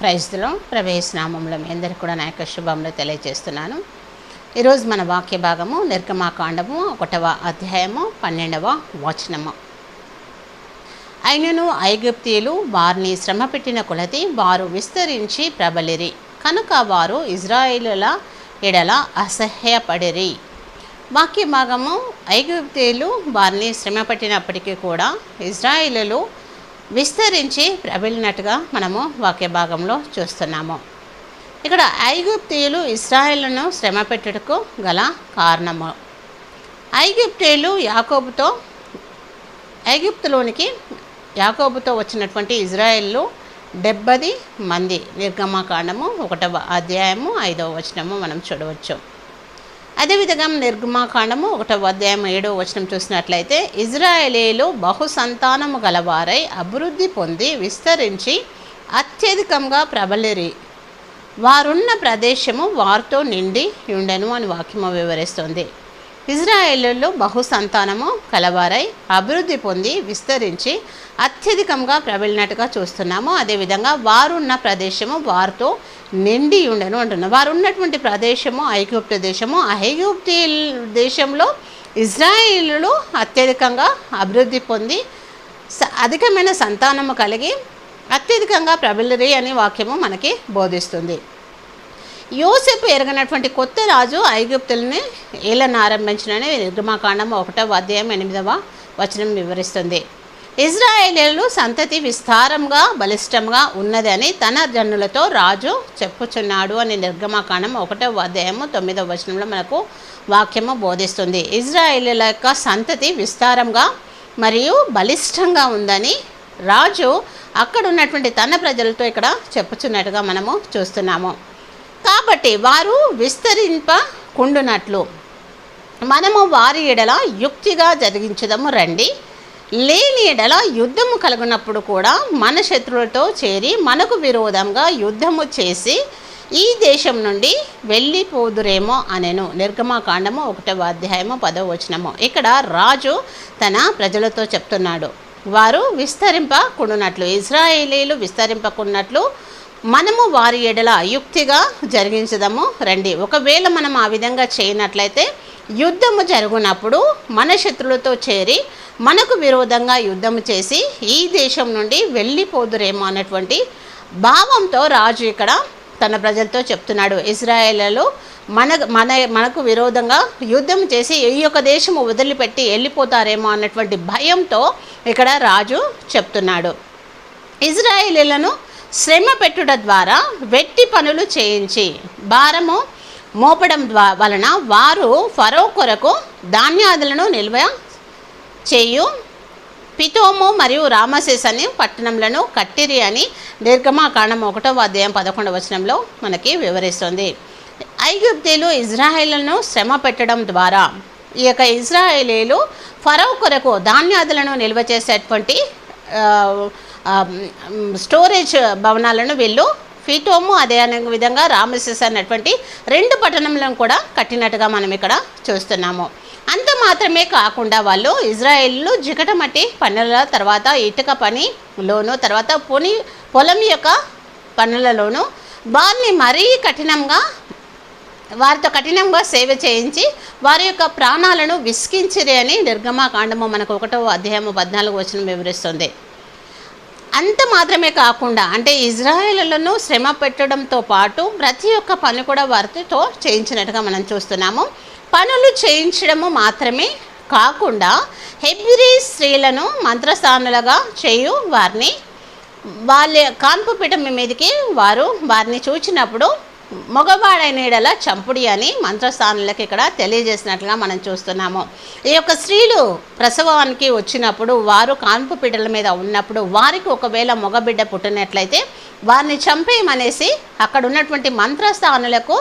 ప్రైజ్లో ప్రవేశనామంలో మీ అందరికీ కూడా నా యొక్క శుభంలో తెలియజేస్తున్నాను. ఈరోజు మన వాక్య భాగము నిర్గమాకాండము ఒకటవ అధ్యాయము పన్నెండవ వచనము. అయినను ఐగుప్తీయులు వారిని శ్రమ పెట్టిన కొలది వారు విస్తరించి ప్రబలిరి. కనుక వారు ఇజ్రాయిలుల ఎడల అసహ్యపడిరి. వాక్య భాగము ఐగుప్తీయులు వారిని శ్రమ పట్టినప్పటికీ కూడా ఇజ్రాయిలు విస్తరించి ప్రబలినట్టుగా మనము వాక్య భాగంలో చూస్తున్నాము. ఇక్కడ ఐగుప్తీయులు ఇస్రాయేళ్ళను శ్రమ పెట్టుటకు గల కారణము. ఐగుప్తీయులు యాకోబుతో ఐగుప్తులోనికి యాకోబుతో వచ్చినటువంటి ఇజ్రాయెల్లో డెబ్బది మంది నిర్గమాకాండము ఒకటవ అధ్యాయము ఐదవ వచనము మనం చూడవచ్చు. అదేవిధంగా నిర్గమాకాండము ఒకటవ అధ్యాయం ఏడవ వచనం చూసినట్లయితే ఇజ్రాయేలీలో బహుసంతానము గలవారై అభివృద్ధి పొంది విస్తరించి అత్యధికంగా ప్రబలిరి. వారున్న ప్రదేశము వారితో నిండి ఉండెను అని వాక్యము వివరిస్తుంది. ఇజ్రాయేళ్ళలో బహుసంతానము కలవారై అభివృద్ధి పొంది విస్తరించి అత్యధికంగా ప్రబలినట్టుగా చూస్తున్నాము. అదేవిధంగా వారున్న ప్రదేశము వారితో నిండి ఉండను అంటున్నాం. వారు ఉన్నటువంటి ప్రదేశము ఐగుప్తు దేశము. ఐగుప్తి దేశంలో ఇజ్రాయిలు అత్యధికంగా అభివృద్ధి పొంది స అధికమైన సంతానము కలిగి అత్యధికంగా ప్రబలిరి అనే వాక్యము మనకి బోధిస్తుంది. యోసేపు ఎరగనటువంటి కొత్త రాజు ఐగుప్తుల్ని ఏలను ఆరంభించినని నిర్గమాకాండం ఒకటవ అధ్యాయం ఎనిమిదవ వచనం వివరిస్తుంది. ఇజ్రాయేలీలు సంతతి విస్తారంగా బలిష్టంగా ఉన్నదని తన జనులతో రాజు చెప్పుచున్నాడు అని నిర్గమాకాండం ఒకటవ అధ్యాయము తొమ్మిదవ వచనంలో మనకు వాక్యము బోధిస్తుంది. ఇజ్రాయేలీల యొక్క సంతతి విస్తారంగా మరియు బలిష్టంగా ఉందని రాజు అక్కడ ఉన్నటువంటి తన ప్రజలతో ఇక్కడ చెప్పుచున్నట్టుగా మనము చూస్తున్నాము. కాబట్టి వారు విస్తరింపకుండునట్లు. మనము వారి ఎడల యుక్తిగా జరిగించదము రండి. లేని ఎడల యుద్ధము కలుగునప్పుడు కూడా మన శత్రువులతో చేరి మనకు విరోధంగా యుద్ధము చేసి ఈ దేశం నుండి వెళ్ళిపోదురేమో అనెను. నిర్గమాకాండము ఒకటవ అధ్యాయము పదవ వచనము. ఇక్కడ రాజు తన ప్రజలతో చెప్తున్నాడు. వారు విస్తరింపకుండునట్లు ఇజ్రాయేలీలు విస్తరింపకున్నట్లు మనము వారి ఎడల యుక్తిగా జరిగించదము. రండి ఒకవేళ మనం ఆ విధంగా చేయనట్లయితే యుద్ధము జరుగునప్పుడు మన శత్రులతో చేరి మనకు విరోధంగా యుద్ధము చేసి ఈ దేశం నుండి వెళ్ళిపోదురేమో అన్నటువంటి భావంతో రాజు ఇక్కడ తన ప్రజలతో చెప్తున్నాడు. ఇజ్రాయేళ్ళలో మన మన మనకు విరోధంగా యుద్ధం చేసి ఈ యొక్క దేశము వదిలిపెట్టి వెళ్ళిపోతారేమో అన్నటువంటి భయంతో ఇక్కడ రాజు చెప్తున్నాడు. ఇజ్రాయేలీలను శ్రమ పెట్టుట ద్వారా వెట్టి పనులు చేయించి భారము మోపడం ద్వా వలన వారు ఫరో కొరకు ధాన్యాదులను నిల్వ చేయు పితోము మరియు రామశేష్ అని పట్టణంలను కట్టిరి అని నిర్గమాకాండం ఒకటవ అధ్యాయం పదకొండవ వచనంలో మనకి వివరిస్తుంది. ఐగుప్తీలు ఇజ్రాయేళ్ళను శ్రమ పెట్టడం ద్వారా ఈ యొక్క ఇజ్రాయేలీలు ఫరో కొరకు ధాన్యాదులను నిల్వ చేసేటువంటి స్టోరేజ్ భవనాలను వీళ్ళు ఫీటోము అదే అనే విధంగా రామశిస్ అనేటువంటి రెండు పట్టణంలను కూడా కట్టినట్టుగా మనం ఇక్కడ చూస్తున్నాము. అంత మాత్రమే కాకుండా వాళ్ళు ఇజ్రాయెల్లో జికటమట్టి పనుల తర్వాత ఇటుక పనిలోను తర్వాత పొని పొలం యొక్క పనులలోను వారిని మరీ కఠినంగా వారితో కఠినంగా సేవ చేయించి వారి యొక్క ప్రాణాలను విసికించిరే అని నిర్గమాకాండము మనకు ఒకటో అధ్యాయము పద్నాలుగు వచనం వివరిస్తుంది. అంత మాత్రమే కాకుండా అంటే ఇజ్రాయేళ్ళను శ్రమ పెట్టడంతో పాటు ప్రతి ఒక్క పని కూడా వారితో చేయించినట్టుగా మనం చూస్తున్నాము. పనులు చేయించడము మాత్రమే కాకుండా హెబ్రి స్త్రీలను మంత్రస్థానులుగా చేయు వారిని వాళ్ళ కాన్పు పీఠం మీదకి వారు వారిని చూచినప్పుడు మగవాడైన ఎడల చంపుడి అని మంత్రస్థానులకు ఇక్కడ తెలియజేసినట్లుగా మనం చూస్తున్నాము. ఈ యొక్క స్త్రీలు ప్రసవానికి వచ్చినప్పుడు వారు కాన్పు బిడ్డల మీద ఉన్నప్పుడు వారికి ఒకవేళ మగబిడ్డ పుట్టినట్లయితే వారిని చంపేయమనేసి అక్కడ ఉన్నటువంటి మంత్రస్థానులకు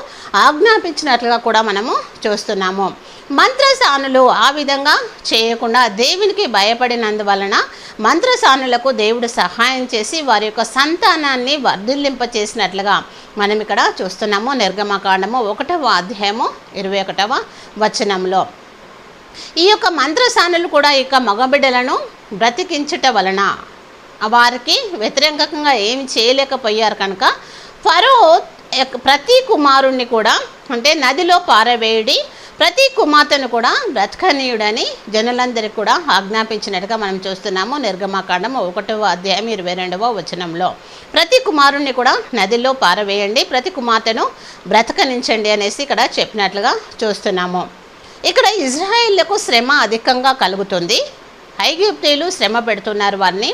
ఆజ్ఞాపించినట్లుగా కూడా మనము చూస్తున్నాము. మంత్రసానులు ఆ విధంగా చేయకుండా దేవునికి భయపడినందువలన మంత్రసానులకు దేవుడు సహాయం చేసి వారి యొక్క సంతానాన్ని వర్ధిల్లింప చేసినట్లుగా మనం ఇక్కడ చూస్తున్నాము. నిర్గమకాండము ఒకటవ అధ్యాయము ఇరవై ఒకటవ వచనంలో. ఈ యొక్క మంత్రసానులు కూడా ఈ మగబిడ్డలను బ్రతికించుట వలన వారికి వ్యతిరేకంగా ఏమి చేయలేకపోయారు కనుక ఫరో ప్రతి కుమారుణ్ణి కూడా అంటే నదిలో పారవేయడి ప్రతి కుమార్తెను కూడా బ్రతకనీయుడని జనులందరికీ కూడా ఆజ్ఞాపించినట్టుగా మనం చూస్తున్నాము. నిర్గమాకాండము ఒకటవ అధ్యాయం ఇరవై రెండవ వచనంలో. ప్రతి కుమారుణ్ణి కూడా నదిలో పారవేయండి ప్రతి కుమార్తెను బ్రతకనించండి అనేసి ఇక్కడ చెప్పినట్లుగా చూస్తున్నాము. ఇక్కడ ఇజ్రాయిళ్ళకు శ్రమ అధికంగా కలుగుతుంది. ఐగిప్తీయులు శ్రమ పెడుతున్నారు వారిని.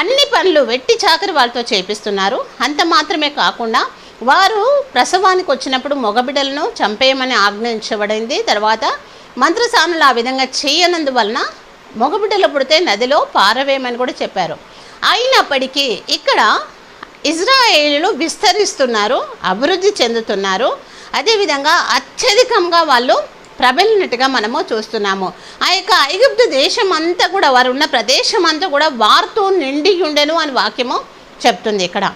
అన్ని పనులు వెట్టి చాకరి వాళ్ళతో చేపిస్తున్నారు. అంత మాత్రమే కాకుండా వారు ప్రసవానికి వచ్చినప్పుడు మగబిడ్డలను చంపేయమని ఆజ్ఞయించబడింది. తర్వాత మంత్రసానులు ఆ విధంగా చేయనందువలన మగబిడ్డలు పుడితే నదిలో పారవేయమని కూడా చెప్పారు. అయినప్పటికీ ఇక్కడ ఇజ్రాయేలీలు విస్తరిస్తున్నారు అభివృద్ధి చెందుతున్నారు. అదేవిధంగా అత్యధికంగా వాళ్ళు ప్రబలినట్టుగా మనము చూస్తున్నాము. ఆ యొక్క ఐగుప్తు దేశం అంతా కూడా వారు ఉన్న ప్రదేశం అంతా కూడా వారితో నిండి ఉండెను అని వాక్యము చెప్తుంది ఇక్కడ.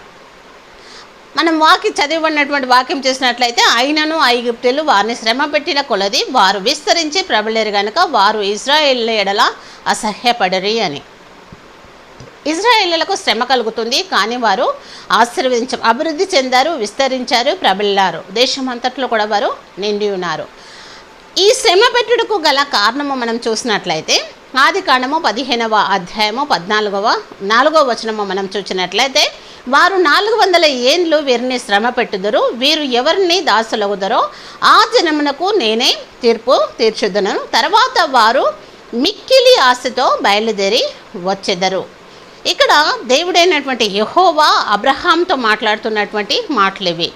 మనం వాకి చదివబడినటువంటి వాక్యం చేసినట్లయితే అయినను ఐగుప్తులు వారిని శ్రమ పెట్టిన కొలది వారు విస్తరించి ప్రబలేరు గనుక వారు ఇజ్రాయేల్ ఎడల అసహ్యపడరి అని. ఇజ్రాయేళ్ళకు శ్రమ కలుగుతుంది కానీ వారు ఆశీర్వదించ అభివృద్ధి చెందారు విస్తరించారు ప్రబిల్లారు. దేశమంతట్లో కూడా వారు నిండి ఉన్నారు. ఈ శ్రమ పెట్టుటకు గల కారణము మనం చూసినట్లయితే ఆది కాండము పదిహేనవ అధ్యాయము పద్నాలుగవ నాలుగవ వచనము మనం చూసినట్లయితే వారు నాలుగు వందల ఏండ్లు వీరిని శ్రమ పెట్టుదురు. వీరు ఎవరిని దాసులవుదరో ఆ జనమునకు నేనే తీర్పు తీర్చుదను. తర్వాత వారు మిక్కిలి ఆశతో బయలుదేరి వచ్చెదరు. ఇక్కడ దేవుడైనటువంటి యహోవా అబ్రహాంతో మాట్లాడుతున్నటువంటి మాటలు ఇవి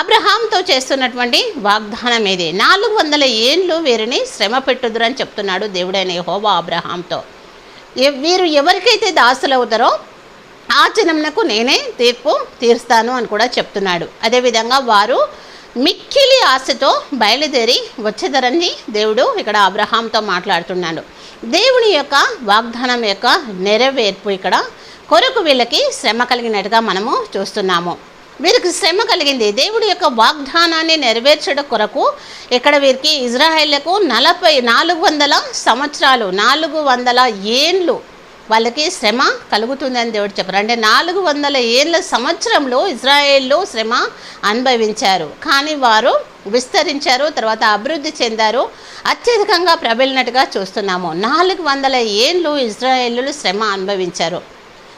అబ్రహాంతో చేస్తున్నటువంటి వాగ్దానం ఇది నాలుగు వందల ఏండ్లు వీరిని శ్రమ పెట్టుదురని చెప్తున్నాడు దేవుడైన యహోవా అబ్రహాంతో. వీరు ఎవరికైతే దాసులవుతారో ఆ జనమునకు నేనే తీర్పు తీరుస్తాను అని కూడా చెప్తున్నాడు. అదేవిధంగా వారు మిక్కిలి ఆశతో బయలుదేరి వచ్చేదరని దేవుడు ఇక్కడ అబ్రహాంతో మాట్లాడుతున్నాడు. దేవుని యొక్క వాగ్దానం యొక్క నెరవేర్పు ఇక్కడ కొరకు వీళ్ళకి శ్రమ కలిగినట్టుగా మనము చూస్తున్నాము. వీరికి శ్రమ కలిగింది. దేవుడి యొక్క వాగ్దానాన్ని నెరవేర్చడం కొరకు ఇక్కడ వీరికి ఇజ్రాయేళ్ళకు నలభై నాలుగు వందల సంవత్సరాలు నాలుగు వందల ఏండ్లు వాళ్ళకి శ్రమ కలుగుతుందని దేవుడు చెప్పారు. అంటే నాలుగు వందల ఏళ్ళ సంవత్సరంలో ఇజ్రాయేల్లో శ్రమ అనుభవించారు. కానీ వారు విస్తరించారు తర్వాత అభివృద్ధి చెందారు. అత్యధికంగా ప్రబలినట్టుగా చూస్తున్నాము. నాలుగు వందల ఏళ్ళు ఇజ్రాయేళ్ళు శ్రమ అనుభవించారు.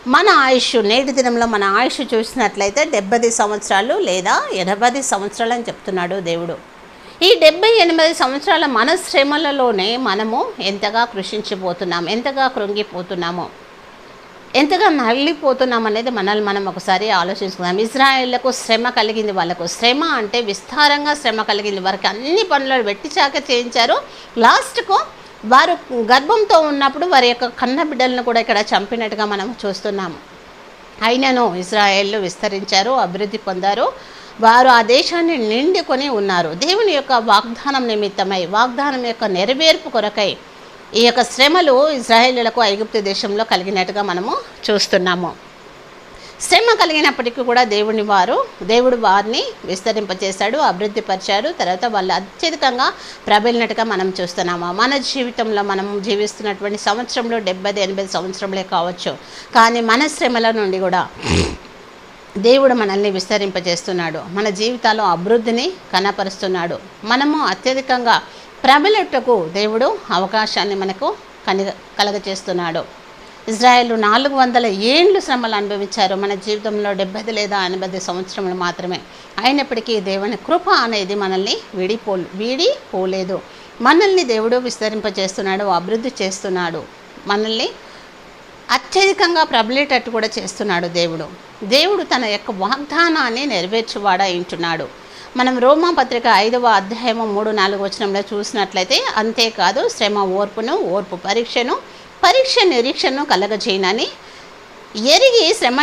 మన ఆయుష్ నేటి దినంలో మన ఆయుష్ చూసినట్లయితే డెబ్బది సంవత్సరాలు లేదా ఎనభై సంవత్సరాలు అని చెప్తున్నాడు దేవుడు. ఈ డెబ్బై ఎనిమిది సంవత్సరాల మన శ్రమలలోనే మనము ఎంతగా కృషించిపోతున్నాం ఎంతగా కృంగిపోతున్నాము ఎంతగా నలిగిపోతున్నాం అనేది మనల్ని మనం ఒకసారి ఆలోచించుకుందాం. ఇజ్రాయేళ్ళకు శ్రమ కలిగింది వాళ్ళకు. శ్రమ అంటే విస్తారంగా శ్రమ కలిగింది. వారికి అన్ని పనులు వెట్టిచాక చేయించారు. లాస్ట్కు వారు గర్భంతో ఉన్నప్పుడు వారి యొక్క కన్న బిడ్డలను కూడా ఇక్కడ చంపినట్టుగా మనం చూస్తున్నాము. అయినను ఇజ్రాయేళ్ళు విస్తరించారు అభివృద్ధి పొందారు. వారు ఆ దేశాన్ని నిండుకొని ఉన్నారు. దేవుని యొక్క వాగ్దానం నిమిత్తమై వాగ్దానం యొక్క నెరవేర్పు కొరకై ఈ యొక్క శ్రమలు ఇజ్రాయేళ్ళకు ఐగుప్తు దేశంలో కలిగినట్టుగా మనము చూస్తున్నాము. శ్రమ కలిగినప్పటికీ కూడా దేవుని వారు దేవుడు వారిని విస్తరింపచేశాడు అభివృద్ధి పరిచాడు తర్వాత వాళ్ళు అత్యధికంగా ప్రబలినట్టుగా మనం చూస్తున్నాము. మన జీవితంలో మనం జీవిస్తున్నటువంటి సంవత్సరంలో డెబ్బై ఎనభై సంవత్సరంలో కావచ్చు. కానీ మన శ్రమల నుండి కూడా దేవుడు మనల్ని విస్తరింపజేస్తున్నాడు. మన జీవితాల్లో అభివృద్ధిని కనపరుస్తున్నాడు. మనము అత్యధికంగా ప్రబలటకు దేవుడు అవకాశాన్ని మనకు కని కలగచేస్తున్నాడు ఇజ్రాయెల్ నాలుగు వందల ఏండ్లు శ్రమలు అనుభవించారు. మన జీవితంలో డెబ్బై లేదా ఎనభై సంవత్సరములు మాత్రమే అయినప్పటికీ దేవుని కృప అనేది మనల్ని విడిపో వీడి పోలేదు మనల్ని దేవుడు విస్తరింపజేస్తున్నాడు అభివృద్ధి చేస్తున్నాడు. మనల్ని అత్యధికంగా ప్రబలేటట్టు కూడా చేస్తున్నాడు దేవుడు. దేవుడు తన యొక్క వాగ్దానాన్ని నెరవేర్చువాడా ఇంటున్నాడు మనం రోమా పత్రిక ఐదవ అధ్యాయము మూడు నాలుగు వచనంలో చూసినట్లయితే అంతేకాదు శ్రమ ఓర్పును ఓర్పు పరీక్షను పరీక్ష నిరీక్షను కలగజేయనని ఎరిగి శ్రమ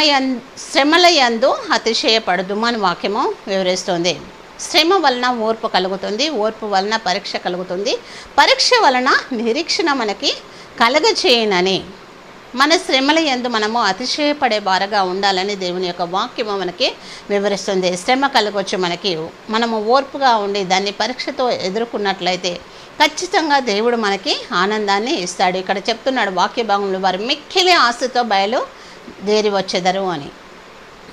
శ్రమలయందు శ్రమల అతిశయపడదు అని వాక్యము వివరిస్తుంది. శ్రమ వలన ఓర్పు కలుగుతుంది ఓర్పు వలన పరీక్ష కలుగుతుంది. పరీక్ష వలన నిరీక్షణ మనకి కలగజేయనని మన శ్రమల ఎందు మనము అతిశయపడే బారగా ఉండాలని దేవుని యొక్క వాక్యము మనకి వివరిస్తుంది. శ్రమ కలగొచ్చు మనకి. మనము ఓర్పుగా ఉండి దాన్ని పరీక్షతో ఎదుర్కొన్నట్లయితే ఖచ్చితంగా దేవుడు మనకి ఆనందాన్ని ఇస్తాడు. ఇక్కడ చెప్తున్నాడు వాక్య భాగంలో వారు మిక్కిలి ఆశతో బయలు దేరి వచ్చేదరు అని.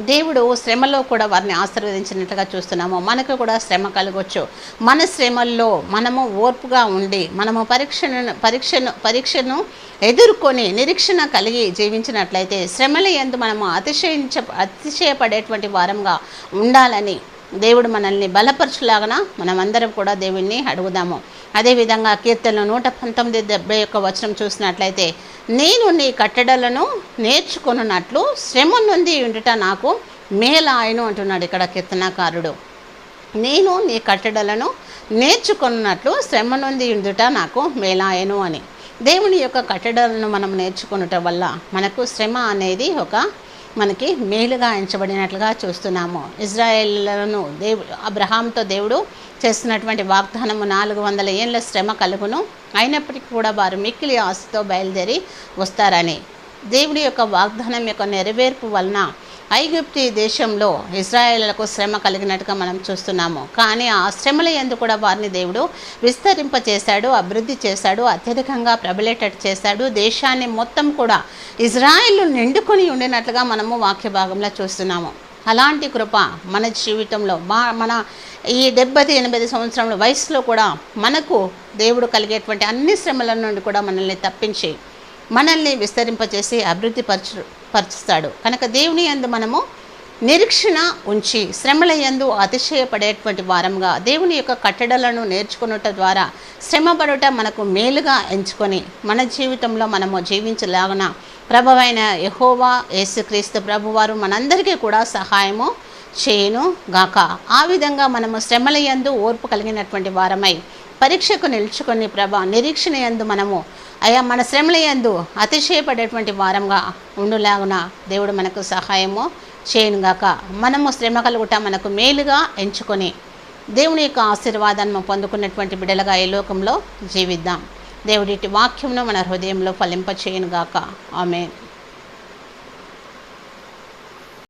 దేవుడు శ్రమలో కూడా వారిని ఆశీర్వదించినట్లుగా చూస్తున్నాము. మనకు కూడా శ్రమ కలగవచ్చు మన శ్రమల్లో మనము ఓర్పుగా ఉండి మనము పరీక్షను పరీక్షను పరీక్షను ఎదుర్కొని నిరీక్షణ కలిగి జీవించినట్లయితే శ్రమల ఎందు మనము అతిశయించ అతిశయపడేటువంటి వారంగా ఉండాలని దేవుడు మనల్ని బలపరచులాగన మనమందరం కూడా దేవుణ్ణి అడుగుదాము. అదేవిధంగా కీర్తనలు నూట పంతొమ్మిది డెబ్బై యొక్క వచనం చూసినట్లయితే నేను నీ కట్టడలను నేర్చుకున్నట్లు శ్రమ నుండి ఉండుట నాకు మేలాయను అంటున్నాడు ఇక్కడ కీర్తనాకారుడు. నేను నీ కట్టడలను నేర్చుకున్నట్లు శ్రమ నుండి ఉండుట నాకు మేలాయను అని. దేవుని యొక్క కట్టడలను మనం నేర్చుకున్నట వల్ల మనకు శ్రమ అనేది ఒక మనకి మేలుగా ఎంచబడినట్లుగా చూస్తున్నాము. ఇజ్రాయేళ్ళను దేవుడు అబ్రహాంతో దేవుడు చేస్తున్నటువంటి వాగ్దానము నాలుగు వందల ఏళ్ళ శ్రమ కలుగును. అయినప్పటికీ కూడా వారు మిక్కిలి ఆశతో బయలుదేరి వస్తారని. దేవుడి యొక్క వాగ్దానం యొక్క నెరవేర్పు వలన ఐగుప్తి దేశంలో ఇజ్రాయేళ్ళకు శ్రమ కలిగినట్టుగా మనం చూస్తున్నాము. కానీ ఆ శ్రమల ఎందు కూడా వారిని దేవుడు విస్తరింప చేశాడు అభివృద్ధి చేశాడు అత్యధికంగా ప్రబలేటట్టు చేశాడు. దేశాన్ని మొత్తం కూడా ఇజ్రాయిల్ నిండుకొని ఉండినట్లుగా మనము వాక్య భాగంలో చూస్తున్నాము. అలాంటి కృప మన జీవితంలో మా మన ఈ డెబ్బై ఎనభై సంవత్సరంలో వయసులో కూడా మనకు దేవుడు కలిగేటువంటి అన్ని శ్రమల నుండి కూడా మనల్ని తప్పించి మనల్ని విస్తరింపచేసి అభివృద్ధి పరచు పరుచుతాడు కనుక దేవుని యందు మనము నిరీక్షణ ఉంచి శ్రమల యందు అతిశయపడేటువంటి వారంగా దేవుని యొక్క కట్టడలను నేర్చుకున్నట ద్వారా శ్రమపడుట మనకు మేలుగా ఎంచుకొని మన జీవితంలో మనము జీవించలాగన ప్రభువైన యహోవా యేసుక్రీస్తు ప్రభువారు మనందరికీ కూడా సహాయము చేయను గాక. ఆ విధంగా మనము శ్రమల యందు ఓర్పు కలిగినటువంటి వారమై పరీక్షకు నిలుచుకొని ప్రభ నిరీక్షణ యందు మనము అయా మన శ్రమల యందు అతిశయపడేటువంటి వారంగా ఉండులాగున దేవుడు మనకు సహాయము చేయనుగాక. మనము శ్రమ కలుగుట మనకు మేలుగా ఎంచుకొని దేవుని యొక్క ఆశీర్వాదాన్ని పొందుకున్నటువంటి బిడలుగా ఈ లోకంలో జీవిద్దాం. దేవుడి వాక్యంను మన హృదయంలో ఫలింప చేయనుగాక ఆమె